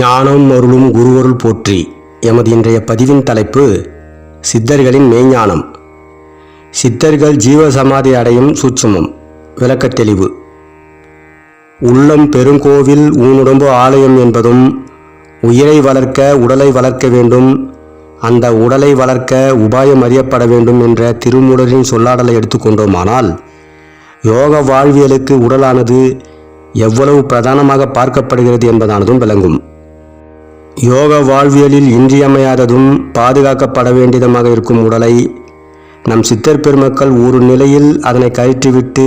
ஞானம் அருளும் குருவருள் போற்றி. எமது இன்றைய பதிவின் தலைப்பு சித்தர்களின் மெய்ஞானம். சித்தர்கள் ஜீவ சமாதி அடையும் சூட்சுமம். விளக்கத் தெளிவு. உள்ளம் பெருங்கோவில் ஊனுடம்பு ஆலயம் என்பதும் உயிரை வளர்க்க உடலை வளர்க்க வேண்டும் அந்த உடலை வளர்க்க உபாயம் அறியப்பட வேண்டும் என்ற திருமூலரின் சொல்லாடலை எடுத்துக்கொண்டோமானால் யோக வாழ்வியலுக்கு உடலானது எவ்வளவு பிரதானமாக பார்க்கப்படுகிறது என்பதானதும் விளங்கும். யோக வாழ்வியலில் இன்றியமையாததும் பாதுகாக்கப்பட வேண்டியதுமாக இருக்கும் உடலை நம் சித்தர் பெருமக்கள் ஒரு நிலையில் அதனை கயிற்றுவிட்டு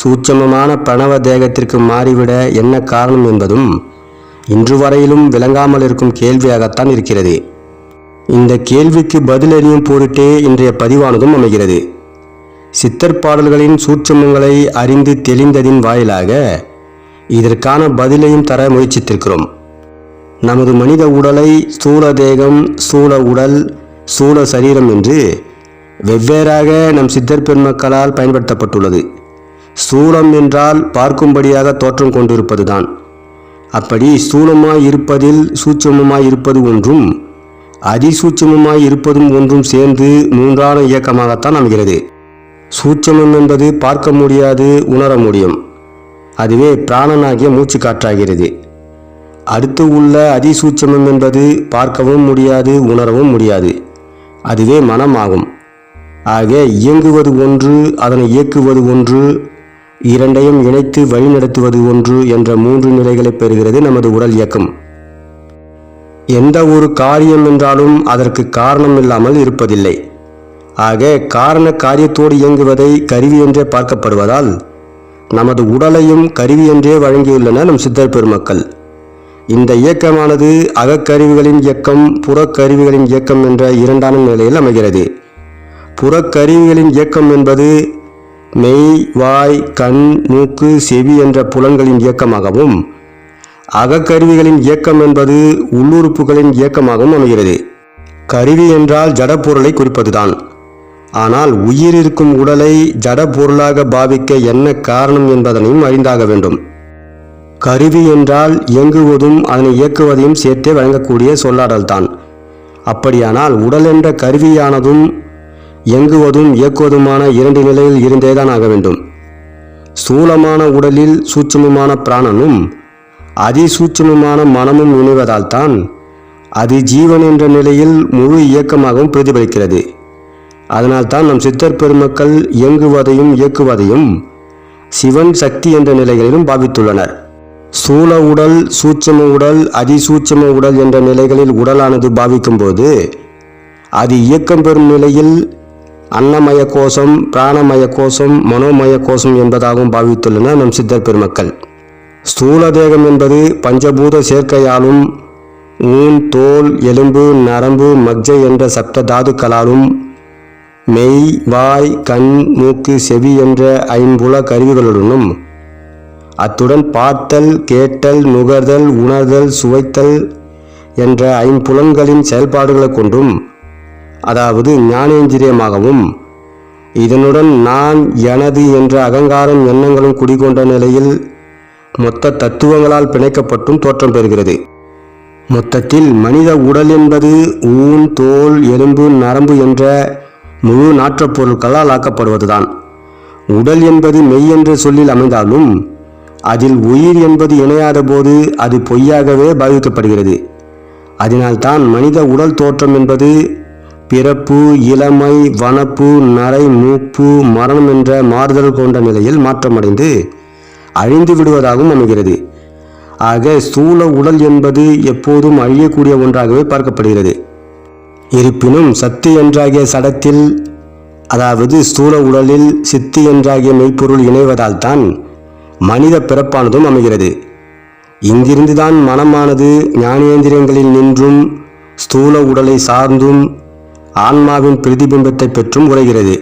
சூட்சமமான பிரணவ தேகத்திற்கு மாறிவிட என்ன காரணம் என்பதும் இன்று வரையிலும் விளங்காமல் இருக்கும் கேள்வியாகத்தான் இருக்கிறது. இந்த கேள்விக்கு பதிலறியும் பொருட்டே இன்றைய பதிவானதும் அமைகிறது. சித்தர் பாடல்களின் சூட்சமங்களை அறிந்து தெளிந்ததின் வாயிலாக இதற்கான பதிலையும் தர முயற்சித்திருக்கிறோம். நமது மனித உடலை ஸ்தூல தேகம் ஸ்தூல உடல் சூழ சரீரம் என்று வெவ்வேறாக நம் சித்தர் பெருமக்களால் பயன்படுத்தப்பட்டுள்ளது. ஸ்தூலம் என்றால் பார்க்கும்படியாக தோற்றம் கொண்டிருப்பதுதான். அப்படி ஸ்தூலமாய் இருப்பதில் சூட்சமமாய் இருப்பது ஒன்றும் அதிசூட்சமமாய் இருப்பதும் ஒன்றும் சேர்ந்து மூன்றான இயக்கமாகத்தான் அமைகிறது. சூட்சமம் என்பது பார்க்க முடியாது உணர முடியும். அதுவே பிராணனாகிய மூச்சு காற்றாகிறது அடுத்து உள்ள அதிசூட்சமம் என்பது பார்க்கவும் முடியாது உணரவும் முடியாது. அதுவே மனம் ஆகும் ஆக இயங்குவது ஒன்று அதனை இயக்குவது ஒன்று இரண்டையும் இணைத்து வழிநடத்துவது ஒன்று என்ற மூன்று நிலைகளை பெறுகிறது நமது உடல் இயக்கம். எந்த ஒரு காரியம் என்றாலும் அதற்கு காரணம் இல்லாமல் இருப்பதில்லை. ஆக காரண காரியத்தோடு இயங்குவதை கருவி என்றே பார்க்கப்படுவதால் நமது உடலையும் கருவி என்றே வழங்கியுள்ளனர் நம் சித்தர் பெருமக்கள். இந்த இயக்கமானது அகக்கருவிகளின் இயக்கம் புறக்கருவிகளின் இயக்கம் என்ற இரண்டான நிலையில் அமைகிறது. புறக்கருவிகளின் இயக்கம் என்பது மெய் வாய் கண் மூக்கு செவி என்ற புலன்களின் இயக்கமாகவும் அகக்கருவிகளின் இயக்கம் என்பது உள்ளுறுப்புகளின் இயக்கமாகவும் அமைகிறது. கருவி என்றால் ஜடப்பொருளை குறிப்பதுதான். ஆனால் உயிர் இருக்கும் உடலை ஜட பொருளாக பாவிக்க என்ன காரணம் என்பதனையும் அறிந்தாக வேண்டும். கருவி என்றால் இயங்குவதும் அதனை இயக்குவதையும் சேர்த்தே வழங்கக்கூடிய சொல்லாடல்தான் அப்படியானால் உடல் என்ற கருவியானதும் இயங்குவதும் இயக்குவதுமான இரண்டு நிலையில் இருந்தேதான் ஆக வேண்டும். ஸ்தூலமான உடலில் சூட்சமமான பிராணனும் அதிசூட்சமமான மனமும் இணைவதால் தான் அது ஜீவன் என்ற நிலையில் முழு இயக்கமாகவும் பிரதிபலிக்கிறது. அதனால் தான் நம் சித்தர் பெருமக்கள் இயங்குவதையும் இயக்குவதையும் சிவன் சக்தி என்ற நிலைகளிலும் பாவித்துள்ளனர். சூழ உடல் சூட்சம உடல் அதிசூட்சம உடல் என்ற நிலைகளில் உடலானது பாவிக்கும் போது அது இயக்கம் பெறும் நிலையில் அன்னமய கோஷம் பிராணமய கோஷம் மனோமய கோஷம் என்பதாகவும் பாவித்துள்ளனர் நம் சித்தர் பெருமக்கள். ஸ்தூல தேகம் என்பது பஞ்சபூத சேர்க்கையாலும் ஊன் தோல் எலும்பு நரம்பு மஜ்ஜை என்ற சப்த தாதுக்களாலும் மெய் வாய் கண் மூக்கு செவி என்ற ஐம்புல கருவிகளுடனும் அத்துடன் பார்த்தல் கேட்டல் நுகர்தல் உணர்தல் சுவைத்தல் என்ற ஐம்புலன்களின் செயல்பாடுகளை கொண்டும் அதாவது ஞானேந்திரியமாகவும் இதனுடன் நான் எனது என்ற அகங்காரம் எண்ணங்களும் குடிகொண்ட நிலையில் மொத்த தத்துவங்களால் பிணைக்கப்பட்டும் தோற்றம் பெறுகிறது. மொத்தத்தில் மனித உடல் என்பது ஊன் தோல் எலும்பு நரம்பு என்ற முழு நாற்றப் பொருட்களால் ஆக்கப்படுவதுதான். உடல் என்பது மெய் என்ற சொல்லில் அமைந்தாலும் அதில் உயிர் என்பது இணையாத போது அது பொய்யாகவே பாதிக்கப்படுகிறது. அதனால்தான் மனித உடல் தோற்றம் என்பது பிறப்பு இளமை வனப்பு நரை மூப்பு மரணம் என்ற மாறுதல் கொண்ட நிலையில் மாற்றமடைந்து அழிந்து விடுவதாகவும் அமைகிறது. ஆக ஸ்தூல உடல் என்பது எப்போதும் அழியக்கூடிய ஒன்றாகவே பார்க்கப்படுகிறது. இருப்பினும் சத்து என்றாகிய சடத்தில் அதாவது ஸ்தூல உடலில் சித்து என்றாகிய மெய்ப்பொருள் இணைவதால் தான் மனித பிறப்பானதும் அமைகிறது. இங்கிருந்துதான் மனமானது ஞானேந்திரியங்களில் நின்றும் ஸ்தூல உடலை சார்ந்தும் ஆன்மாவின் பிரதிபிம்பத்தை பெற்றும் உரைகிறது.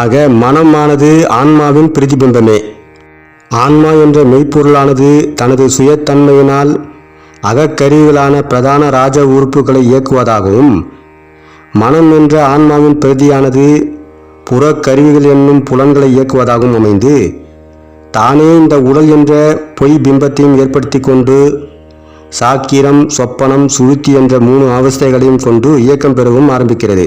ஆக மனமானது ஆன்மாவின் பிரதிபிம்பமே. ஆன்மா என்ற மெய்ப்பொருளானது தனது சுயத்தன்மையினால் அகக்கருவிகளான பிரதான ராஜ உறுப்புகளை இயக்குவதாகவும் மனம் என்ற ஆன்மாவின் பிரதியானது புறக்கருவிகள் என்னும் புலன்களை இயக்குவதாகவும் அமைந்து தானே இந்த உடல் என்ற பொய் பிம்பத்தையும் ஏற்படுத்தி கொண்டு சாக்கிரம் சொப்பனம் சுருத்தி என்ற மூணு அவஸ்தைகளையும் கொண்டு இயக்கம் பெறவும் ஆரம்பிக்கிறது.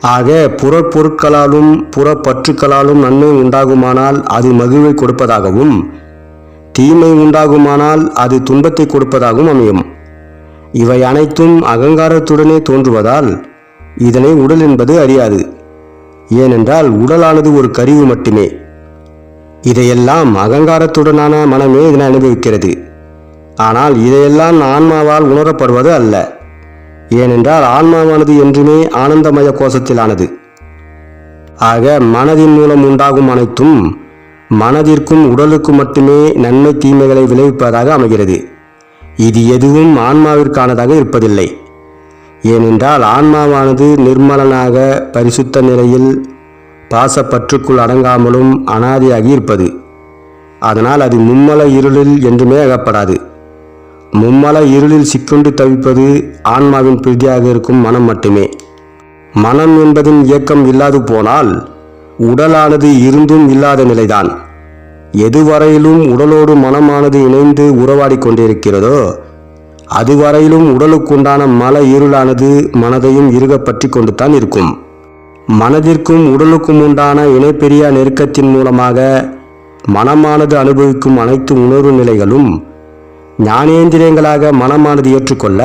ஆக புறப்பொருட்களாலும் புறப்பற்றுக்களாலும் நன்மை உண்டாகுமானால் அது மகிழ்வை கொடுப்பதாகவும் தீமை உண்டாகுமானால் அது துன்பத்தை கொடுப்பதாகவும் அமையும். இவை அனைத்தும் அகங்காரத்துடனே தோன்றுவதால் இதனை உடல் என்பது அறியாது. ஏனென்றால் உடலானது ஒரு கருவி மட்டுமே. இதையெல்லாம் அகங்காரத்துடனான மனமே இதனை அனுபவிக்கிறது. ஆனால் இதையெல்லாம் ஆன்மாவால் உணரப்படுவது அல்ல. ஏனென்றால் ஆன்மாவானது என்றுமே ஆனந்தமய கோஷத்திலானது. ஆக மனதின் மூலம் உண்டாகும் அனைத்தும் மனதிற்கும் உடலுக்கும் மட்டுமே நன்மை தீமைகளை விளைவிப்பதாக அமைகிறது. இது எதுவும் ஆன்மாவிற்கானதாக இருப்பதில்லை. ஏனென்றால் ஆன்மாவானது நிர்மலனாக பரிசுத்த நிலையில் பாசப்பற்றுக்குள் அடங்காமலும் அனாதியாகி இருப்பது அதனால் அது மும்மல இருளில் என்றுமே அகப்படாது. மும்மல இருளில் சிக்குண்டு தவிப்பது ஆன்மாவின் பிரதியாக இருக்கும் மனம் மட்டுமே. மனம் என்பதின் இயக்கம் இல்லாது போனால் உடலானது இருந்தும் இல்லாத நிலைதான். எதுவரையிலும் உடலோடு மனமானது இணைந்து உறவாடிக் கொண்டிருக்கிறதோ அதுவரையிலும் உடலுக்குண்டான மல இருளானது மனதையும் இறுக பற்றி கொண்டு தான் இருக்கும். மனதிற்கும் உடலுக்கும் உண்டான இணைப்பெரியா நெருக்கத்தின் மூலமாக மனமானது அனுபவிக்கும் அனைத்து உணர்வு நிலைகளும் ஞானேந்திரியங்களாக மனமானது ஏற்றுக்கொள்ள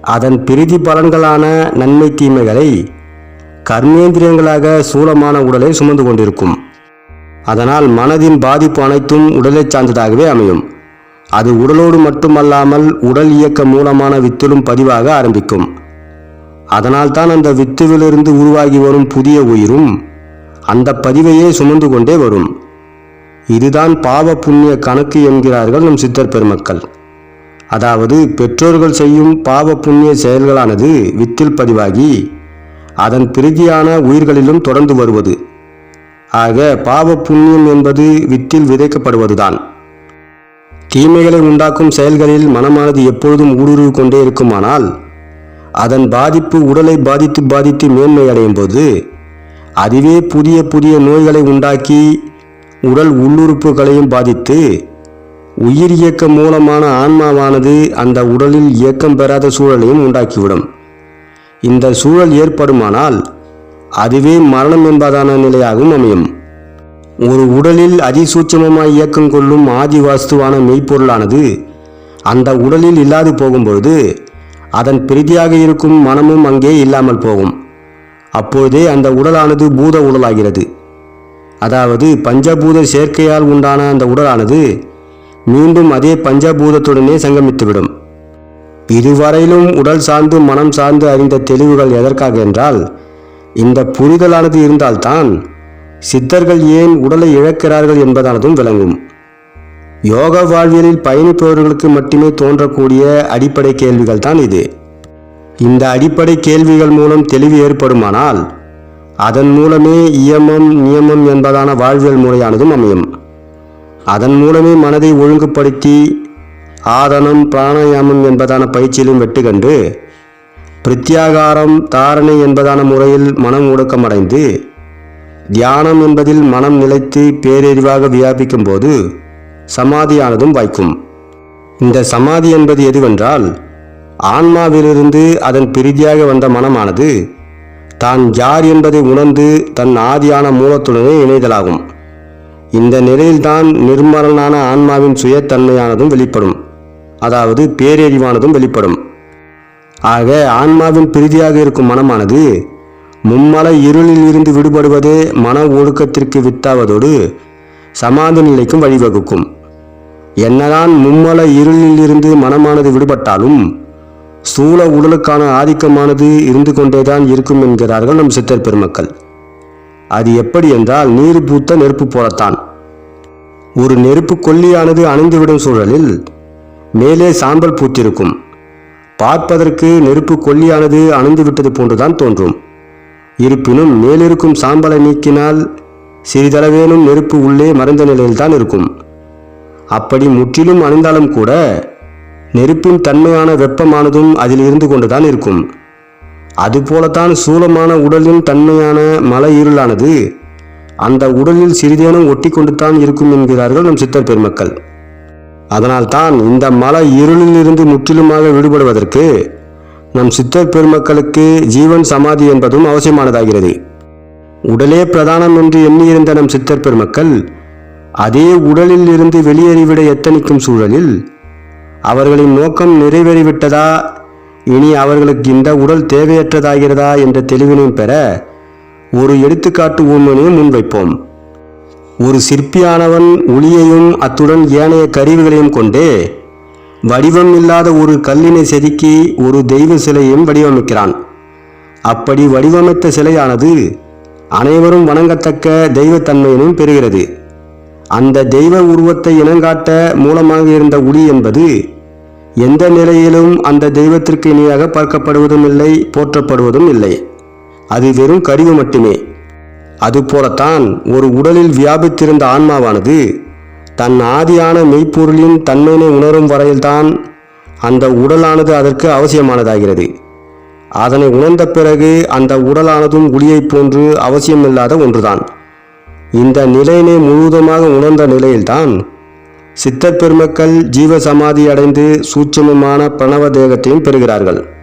அதன் பிரிதி பலன்களான நன்மை தீமைகளை கர்மேந்திரியங்களாக சூலமான உடலை சுமந்து கொண்டிருக்கும். அதனால் மனதின் பாதிப்பு அனைத்தும் உடலை சார்ந்ததாகவே அமையும். அது உடலோடு மட்டுமல்லாமல் உடல் இயக்க மூலமான வித்திலும் பதிவாக ஆரம்பிக்கும். அதனால்தான் அந்த வித்துவிலிருந்து உருவாகி வரும் புதிய உயிரும் அந்த பதிவையே சுமந்து கொண்டே வரும். இதுதான் பாவ புண்ணிய கணக்கு என்கிறார்கள் நம் சித்தர் பெருமக்கள். அதாவது பெற்றோர்கள் செய்யும் பாவ புண்ணிய செயல்களானது வித்தில் பதிவாகி அதன் பிறகியான உயிர்களிலும் தொடர்ந்து வருவது. ஆக பாவ புண்ணியம் என்பது வித்தில் விதைக்கப்படுவதுதான். தீமைகளை உண்டாக்கும் செயல்களில் மனமானது எப்பொழுதும் ஊடுருவி கொண்டே இருக்குமானால் அதன் பாதிப்பு உடலை பாதித்து பாதித்து மேன்மை அடையும் போது அதுவே புதிய புதிய நோய்களை உண்டாக்கி உடல் உள்ளுறுப்புகளையும் பாதித்து உயிர் இயக்கம் மூலமான ஆன்மாவானது அந்த உடலில் இயக்கம் பெறாத சூழலையும் உண்டாக்கிவிடும். இந்த சூழல் ஏற்படுமானால் அதுவே மரணம் என்பதான நிலையாகவும் அமையும். ஒரு உடலில் அதிசூட்சமமாய் இயக்கம் கொள்ளும் ஆதி வாஸ்துவான மெய்ப்பொருளானது அந்த உடலில் இல்லாது போகும்பொழுது அதன் பிரீதியாக இருக்கும் மனமும் அங்கே இல்லாமல் போகும். அப்போதே அந்த உடலானது பூத உடலாகிறது. அதாவது பஞ்சபூத சேர்க்கையால் உண்டான அந்த உடலானது மீண்டும் அதே பஞ்சபூதத்துடனே சங்கமித்துவிடும். இதுவரையிலும் உடல் சார்ந்து மனம் சார்ந்து அறிந்த தெளிவுகள் எதற்காக என்றால் இந்த புரிதலானது இருந்தால்தான் சித்தர்கள் ஏன் உடலை இழக்கிறார்கள் என்பதானதும் விளங்கும். யோக வாழ்வியலில் பயணிப்பவர்களுக்கு மட்டுமே தோன்றக்கூடிய அடிப்படை கேள்விகள் தான் இது. இந்த அடிப்படை கேள்விகள் மூலம் தெளிவு ஏற்படுமானால் அதன் மூலமே இயமம் நியமம் என்பதான வாழ்வியல் முறையானதும் அமையும். அதன் மூலமே மனதை ஒழுங்குபடுத்தி ஆதனம் பிராணாயாமம் என்பதான பயிற்சியிலும் வெட்டுகண்டு பிரத்யாகாரம் தாரணை என்பதான முறையில் மனம் ஒடுக்கமடைந்து தியானம் என்பதில் மனம் நிலைத்து பேரறிவாக வியாபிக்கும் போது சமாதியானதும் வாய்க்கும். இந்த சமாதி என்பது எதுவென்றால் ஆன்மாவிலிருந்து அதன் பிரிதியாக வந்த மனமானது தான் யார் என்பதை உணர்ந்து தன் ஆதியான மூலத்துடனே இணைதலாகும். இந்த நிலையில்தான் நிர்மலனான ஆன்மாவின் சுயத்தன்மையானதும் வெளிப்படும். அதாவது பேரறிவானதும் வெளிப்படும். ஆக ஆன்மாவின் பிரிதியாக இருக்கும் மனமானது மும்மலை இருளில் இருந்து விடுபடுவதே மன ஒழுக்கத்திற்கு வித்தாவதோடு சமாதி நிலைக்கும் வழிவகுக்கும். என்னதான் மும்மல இருளில் இருந்து மனமானது விடுபட்டாலும் ஸ்தூல உடலுக்கான ஆதிக்கமானது இருந்து கொண்டேதான் இருக்கும் என்கிறார்கள் நம் சித்தர் பெருமக்கள். அது எப்படி என்றால் நீர் பூத்த நெருப்பு போலத்தான். ஒரு நெருப்பு கொல்லியானது அணைந்துவிடும் சூழலில் மேலே சாம்பல் பூத்திருக்கும். பார்ப்பதற்கு நெருப்பு கொல்லியானது அணைந்து விட்டது போன்றுதான் தோன்றும். இருப்பினும் மேலிருக்கும் சாம்பலை நீக்கினால் சிறிதளவேனும் நெருப்பு உள்ளே மறைந்த நிலையில்தான் இருக்கும். அப்படி முற்றிலும் அணிந்தாலும் கூட நெருப்பின் தன்மையான வெப்பமானதும் அதில் இருந்து கொண்டுதான் இருக்கும். அதுபோலத்தான் சூலமான உடலின் தன்மையான மலை இருளானது அந்த உடலில் சிறிதேனும் ஒட்டி கொண்டுதான் இருக்கும் என்கிறார்கள் நம் சித்தர் பெருமக்கள். அதனால்தான் இந்த மல இருளிலிருந்து முற்றிலுமாக விடுபடுவதற்கு நம் சித்தர் பெருமக்களுக்கு ஜீவன் சமாதி என்பதும் அவசியமானதாகிறது. உடலே பிரதானம் என்று எண்ணியிருந்த நம் சித்தர் பெருமக்கள் அதே உடலில் இருந்து வெளியேறிவிட எத்தனிக்கும் சூழலில் அவர்களின் நோக்கம் நிறைவேறிவிட்டதா? இனி அவர்களுக்கு இந்த உடல் தேவையற்றதாகிறதா என்ற தெளிவினையும் பெற ஒரு எடுத்துக்காட்டு ஊர்மனையும் முன்வைப்போம். ஒரு சிற்பியானவன் ஒளியையும் அத்துடன் ஏனைய கருவிகளையும் கொண்டே வடிவம் இல்லாத ஒரு கல்லினை செதுக்கி ஒரு தெய்வ சிலையையும் வடிவமைக்கிறான். அப்படி வடிவமைத்த சிலையானது அனைவரும் வணங்கத்தக்க தெய்வத்தன்மையினும் பெறுகிறது. அந்த தெய்வ உருவத்தை இனங்காட்ட மூலமாக இருந்த ஒளி என்பது எந்த நிலையிலும் அந்த தெய்வத்திற்கு இணையாக பார்க்கப்படுவதும் இல்லை போற்றப்படுவதும் இல்லை. அது வெறும் கருவி மட்டுமே. அதுபோலத்தான் ஒரு உடலில் வியாபித்திருந்த ஆன்மாவானது தன் ஆதியான மெய்ப்பொருளின் தன்மையினை உணரும் வரையில்தான் அந்த உடலானது அதற்கு அவசியமானதாகிறது. அதனை உணர்ந்த பிறகு அந்த உடலானதும் ஒளியைப் போன்று அவசியமில்லாத ஒன்றுதான். இந்த நிலையினை முழுவதுமாக உணர்ந்த நிலையில்தான் சித்தப்பெருமக்கள் பெருமக்கள் ஜீவ அடைந்து சூட்சமமான பிரணவ தேகத்தையும் பெறுகிறார்கள்.